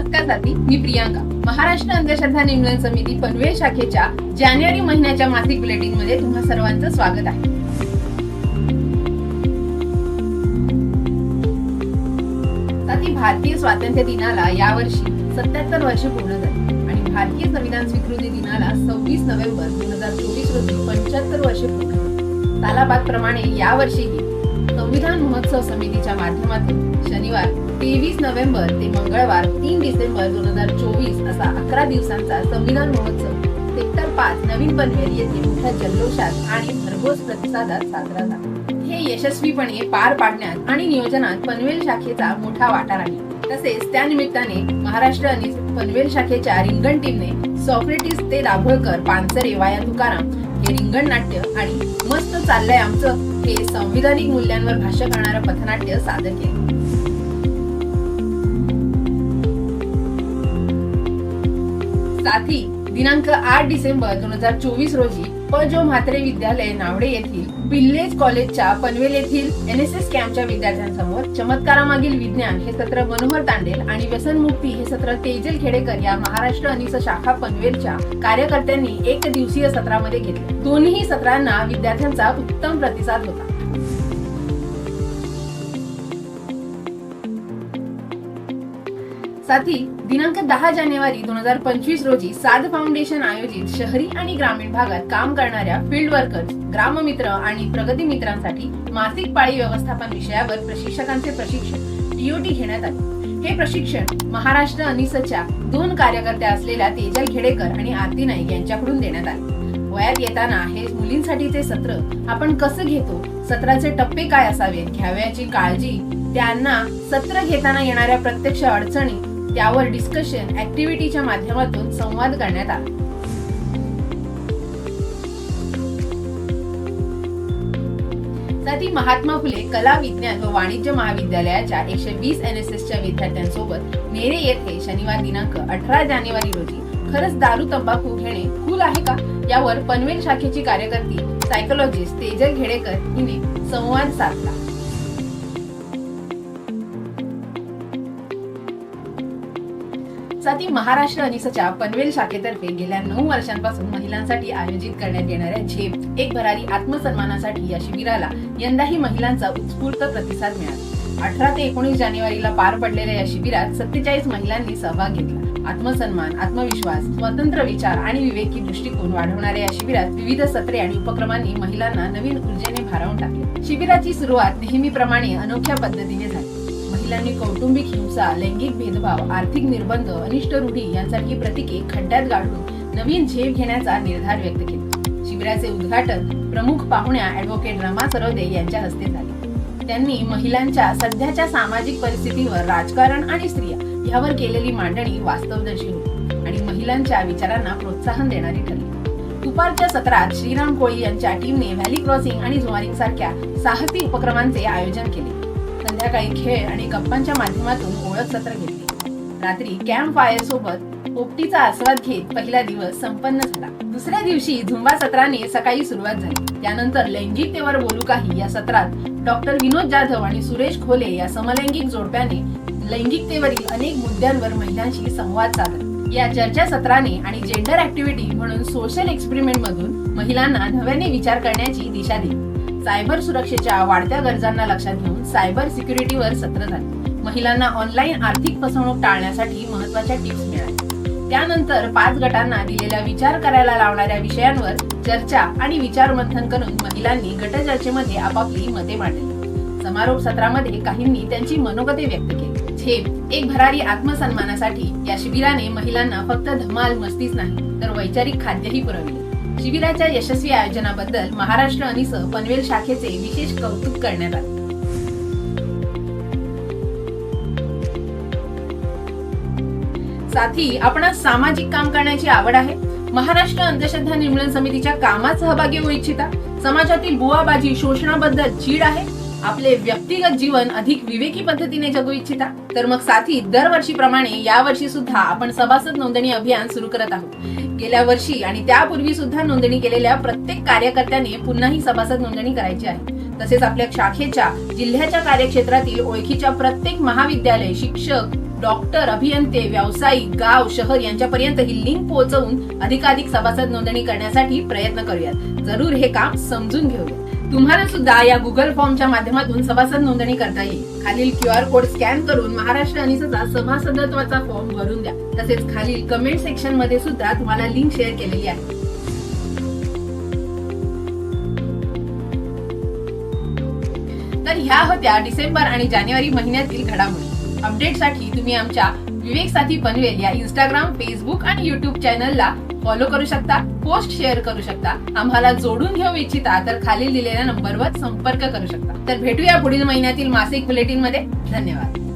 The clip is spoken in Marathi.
नमस्कार ताती मी प्रियांका. महाराष्ट्र अंधश्रद्धा निर्मूलन समिती पनवेल शाखेच्या जानेवारी महिन्याच्या मासिक बुलेटिनमध्ये तुम्हा सर्वांचं स्वागत आहे. ताती भारतीय स्वातंत्र्य दिनाला यावर्षी सत्याहत्तर वर्ष पूर्ण झाली आणि भारतीय संविधान स्वीकृती दिनाला सव्वीस नोव्हेंबर दोन हजार चोवीस रोजी पंच्याहत्तर वर्ष पूर्ण तालाबाद प्रमाणे यावर्षीही संविधान महोत्सव समितीच्या माध्यमातून शनिवार तेवीस नोव्हेंबर ते मंगळवार तीन डिसेंबर दोन हजार चोवीस असा अकरा दिवसांचा संविधान महोत्सव. सेक्टर पाच नवीन पनवेल येथे मोठ्या जल्लोषात आणि भरघोस प्रतिसादात साजरा झाला. हे यशस्वीपणे पार पाडण्यात आणि नियोजनात पनवेल शाखेचा मोठा वाटा राहील. तसेच त्या निमित्ताने महाराष्ट्र आणि पनवेल शाखेच्या रिंगण टीमने सॉक्रेटिस ते दाभोळकर पानसरे वाया तुकाराम हे रिंगण नाट्य आणि मस्त चाललंय आमचं हे संविधानिक मूल्यांवर भाष्य करणारं पथनाट्य सादर केले. साथी दिनांक आठ डिसेंबर दोन हजार चोवीस रोजी प जो म्हात्रे विद्यालय नावडे येथील विल्लेज कॉलेजच्या पनवेल येथील एन एस एस कॅम्पच्या विद्यार्थ्यांसमोर चमत्कारामागील विज्ञान हे सत्र मनोहर तांडेल आणि व्यसनमुक्ती हे सत्र तेजल खेडेकर या महाराष्ट्र अनिस शाखा पनवेलच्या कार्यकर्त्यांनी एक दिवसीय सत्रामध्ये घेतले. दोन्ही सत्रांना विद्यार्थ्यांचा उत्तम प्रतिसाद होता. साथी दिनांक दहा जानेवारी दोन हजार पंचवीस रोजी साध फाउंडेशन आयोजित शहरी आणि ग्रामीण भागात काम करणाऱ्या फील्ड वर्कर्स ग्राममित्र आणि प्रगती मित्रांसाठी मासिक पाळी व्यवस्थापन विषयावर प्रशिक्षकांचे प्रशिक्षण टीओटी घेण्यात आले. हे प्रशिक्षण महाराष्ट्र अनिसच्या दोन कार्यकर्त्या असलेल्या तेजल खेडेकर आणि आरती नाईक यांच्याकडून देण्यात आले. वयात येताना हे मुलींसाठीचे सत्र आपण कसं घेतो सत्राचे टप्पे काय असावेत घ्यावयाची काळजी त्यांना सत्र घेताना येणाऱ्या प्रत्यक्ष अडचणी त्यावर डिस्कशन ऍक्टिव्हिटीच्या माध्यमातून संवाद करण्यात आला. साथी महात्मा फुले कला विज्ञान व वाणिज्य महाविद्यालयाच्या एकशे वीस एन एस एसच्या विद्यार्थ्यांसोबत नेरे येथे शनिवार दिनांक अठरा जानेवारी रोजी खरंच दारू तंबाखू घेणे कुल आहे का? यावर पनवेल शाखेची कार्यकर्ती सायकोलॉजिस्ट तेजल घेडेकर हिने संवाद साधला. साथी महाराष्ट्र अनिसच्या पनवेल शाखेतर्फे गेल्या नऊ वर्षांपासून महिलांसाठी आयोजित करण्यात येणाऱ्या झेप एक भरारी आत्मसन्मानासाठी या शिबिराला यंदाही महिलांचा उत्स्फूर्त प्रतिसाद मिळाला. अठरा ते एकोणीस जानेवारीला पार पडलेल्या या शिबिरात सत्तेचाळीस महिलांनी सहभाग घेतला. आत्मसन्मान आत्मविश्वास स्वतंत्र विचार आणि विवेकी दृष्टिकोन वाढवणाऱ्या या शिबिरात विविध सत्रे आणि उपक्रमांनी महिलांना नवीन ऊर्जेने भारावून टाकले. शिबिराची सुरुवात नेहमीप्रमाणे अनोख्या पद्धतीने झाली. महिलांनी कौटुंबिक हिंसा लैंगिक भेदभाव आर्थिक निर्बंध अनिष्ट रूढी यांसारखी प्रतीके खड्ड्यात गाडून नवीन झेप घेण्याचा निर्धार व्यक्त केला. शिबिराचे उद्घाटन प्रमुख पाहुण्या ऍडव्होकेट रमा सरोदे यांच्या हस्ते झाले. त्यांनी महिलांच्या सध्याच्या सामाजिक परिस्थितीवर राजकारण आणि स्त्रिया यावर केलेली मांडणी वास्तवदर्शी होती आणि महिलांच्या विचारांना प्रोत्साहन देणारी ठरली. दुपारच्या सत्रात श्रीराम कोळी यांच्या टीमने व्हॅली क्रॉसिंग आणि जुवारिंग सारख्या साहसी उपक्रमांचे आयोजन केले. संध्याकाळी खेळ आणि गप्पांच्या माध्यमातून ओळख सत्र घेतले. रात्री कॅम्प फायर सोबत पोपटीचा आस्वाद घेत पहिला दिवस संपन्न झाला. दुसऱ्या दिवशी झुंबा सत्राने सकाळी सुरुवात झाली. त्यानंतर लैंगिकतेवर बोलू काही या सत्रात डॉक्टर विनोद जाधव आणि सुरेश खोले या समलैंगिक जोडप्याने लैंगिकतेवरील अनेक मुद्द्यांवर महिलांशी संवाद साधला. या चर्चा सत्राने आणि जेंडर ऍक्टिव्हिटी म्हणून सोशल एक्सपेरिमेंट मधून महिलांना नव्याने विचार करण्याची दिशा दिली. सायबर सुरक्षेच्या वाढत्या गरजांना लक्षात घेऊन सायबर सिक्युरिटीवर सत्र झाले. महिलांना ऑनलाईन आर्थिक फसवणूक टाळण्यासाठी महत्त्वाच्या टिप्स मिळाल्या. त्यानंतर पाच गटांना दिलेल्या विचार करायला लावणाऱ्या विषयांवर चर्चा आणि विचार मंथन करून महिलांनी गटचर्चेमध्ये आपापली मते मांडली. समारोप सत्रामध्ये काहींनी त्यांची मनोगते व्यक्त केली. झेप एक भरारी आत्मसन्मानासाठी या शिबिराने महिलांना फक्त धमाल मस्तीच नाही तर वैचारिक खाद्यही पुरवले. शिबिराच्या यशस्वी आयोजनाबद्दल महाराष्ट्र अनिस पनवेल शाखेचे विशेष कौतुक करण्यात आले. साथी आपण सामाजिक काम करण्याची आवड आहे? महाराष्ट्र अंधश्रद्धा निर्मूलन समितीच्या कामात सहभागी होऊ इच्छिता? समाजातील बुवाबाजी शोषणाबद्दल चीड आहे? आपले व्यक्तिगत जीवन अधिक विवेकी पद्धतीने जगू इच्छिता. तर मग साथी दरवर्षीप्रमाणे या वर्षी सुद्धा आपण सभासद नोंदणी अभियान सुरू करत आहोत. गेल्या वर्षी आणि त्यापूर्वी सुद्धा नोंदणी केलेल्या प्रत्येक कार्यकर्त्याने पुन्हाही सभासद नोंदणी करायची आहे. तसेच आपल्या शाखेच्या जिल्ह्याच्या कार्यक्षेत्रातील ओळखीच्या प्रत्येक महाविद्यालय शिक्षक डॉक्टर अभियंते व्यावसायिक गाव शहर यांच्यापर्यंत ही लिंक पोहोचवून अधिकाधिक सभासद नोंदणी करण्यासाठी प्रयत्न करूयात. जरूर हे काम समजून घेऊया तुम्हाला सुद्धा या गुगल फॉर्मच्या माध्यमातून सभासद नोंदणी करता येईल. खालील क्यू आर कोड स्कॅन करून महाराष्ट्र अनिसचा सभासदत्वाचा फॉर्म भरून द्या. तसेच खालील कमेंट सेक्शनमध्ये सुद्धा तुम्हाला लिंक शेअर केलेली आहे. तर ह्या होत्या डिसेंबर आणि जानेवारी महिन्यातील घडामोडी. अपडेटसाठी तुम्ही आमच्या विवेक साथी पनवेल या इंस्टाग्राम फेसबुक आणि युट्यूब चॅनलला फॉलो करू शकता पोस्ट शेअर करू शकता. आम्हाला जोडून घेऊ इच्छिता तर खालील दिलेल्या नंबरवर संपर्क करू शकता. तर भेटूया पुढील महिन्यातील मासिक बुलेटिनमध्ये. धन्यवाद.